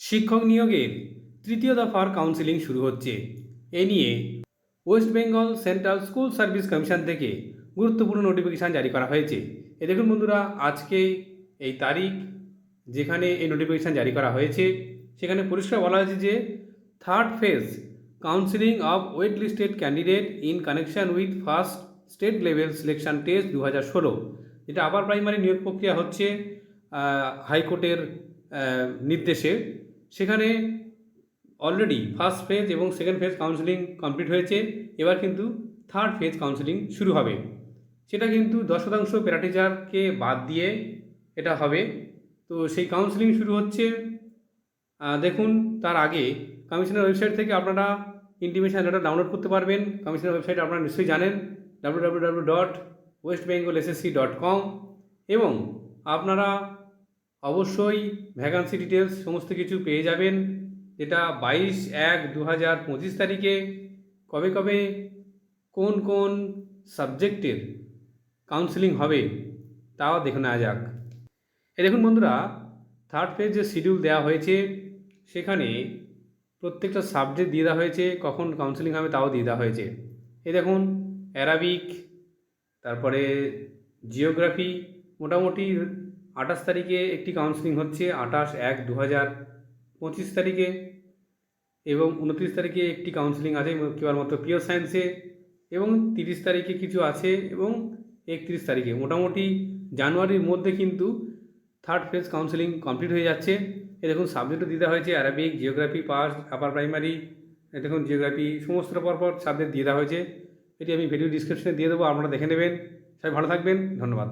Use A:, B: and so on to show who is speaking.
A: শিক্ষক নিয়োগের তৃতীয় দফার কাউন্সিলিং শুরু হচ্ছে। এ নিয়ে West Bengal central school service commission থেকে গুরুত্বপূর্ণ নোটিফিকেশান জারি করা হয়েছে। এ দেখুন বন্ধুরা, আজকে এই তারিখ যেখানে এই নোটিফিকেশান জারি করা হয়েছে, সেখানে পরিষ্কার বলা হয়েছে যে third phase counselling of wait listed candidate in connection with first state level selection test দু হাজার ষোলো, যেটা আবার প্রাইমারি নিয়োগ প্রক্রিয়া হচ্ছে হাইকোর্টের নির্দেশে। সেখানে অলরেডি ফার্স্ট ফেজ এবং সেকেন্ড ফেজ কাউন্সিলিং কমপ্লিট হয়েছে। এবার কিন্তু থার্ড ফেজ কাউন্সিলিং শুরু হবে। সেটা কিন্তু দশ শতাংশ প্যারাটিচারকে বাদ দিয়ে এটা হবে। তো সেই কাউন্সিলিং শুরু হচ্ছে। দেখুন, তার আগে কমিশনের ওয়েবসাইট থেকে আপনারা ইন্টিমেশন লেটার ডাউনলোড করতে পারবেন। কমিশনের ওয়েবসাইট আপনারা নিশ্চয়ই জানেন। W W W dot West Bengal SSC dot com এবং আপনারা অবশ্যই ভ্যাকান্সি ডিটেলস সমস্ত কিছু পেয়ে যাবেন। যেটা বাইশ এক দু হাজার পঁচিশ তারিখে। কবে কবে? কোন কোন সাবজেক্টের কাউন্সিলিং হবে? তাও দেখে নেওয়া যাক। এ দেখুন বন্ধুরা থার্ড পেজ যে শিডিউল দেওয়া হয়েছে, সেখানে প্রত্যেকটা সাবজেক্ট দিয়ে দেওয়া হয়েছে, কখন কাউন্সিলিং হবে তাও দিয়ে দেওয়া হয়েছে। এই দেখুন অ্যারাবিক তারপরে জিওগ্রাফি মোটামুটি আঠাশ তারিখে একটি কাউন্সিলিং হচ্ছে, আঠাশ এক দু হাজার পঁচিশ তারিখে এবং উনত্রিশ তারিখে একটি কাউন্সিলিং আছে, কেবলমাত্র পিওর সায়েন্সে এবং তিরিশ তারিখে কিছু আছে এবং একত্রিশ তারিখে। মোটামুটি জানুয়ারির মধ্যে কিন্তু থার্ড ফেজ কাউন্সিলিং কমপ্লিট হয়ে যাচ্ছে। এ দেখুন সাবজেক্টও দিতে হয়েছে Arabic geography pass upper primary এ দেখুন জিওগ্রাফি সমস্ত পরপর সাবজেক্ট দিয়ে দেওয়া হয়েছে। এটি আমি ভিডিও ডিসক্রিপশনে দিয়ে দেবো, আপনারা দেখে নেবেন। সবাই ভালো থাকবেন, ধন্যবাদ।